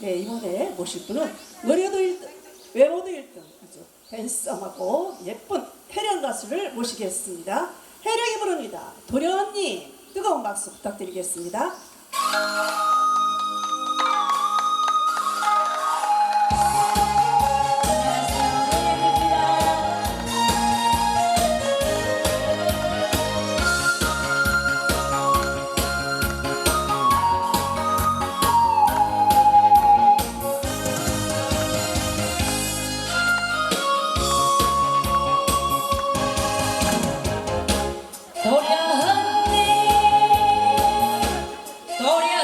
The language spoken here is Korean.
네, 이번에 모실 분은 노래도 1등, 외모도 1등, 아주 댄스하고 예쁜 혜령 가수를 모시겠습니다. 혜령이 부릅니다. 도련님, 뜨거운 박수 부탁드리겠습니다. Gloria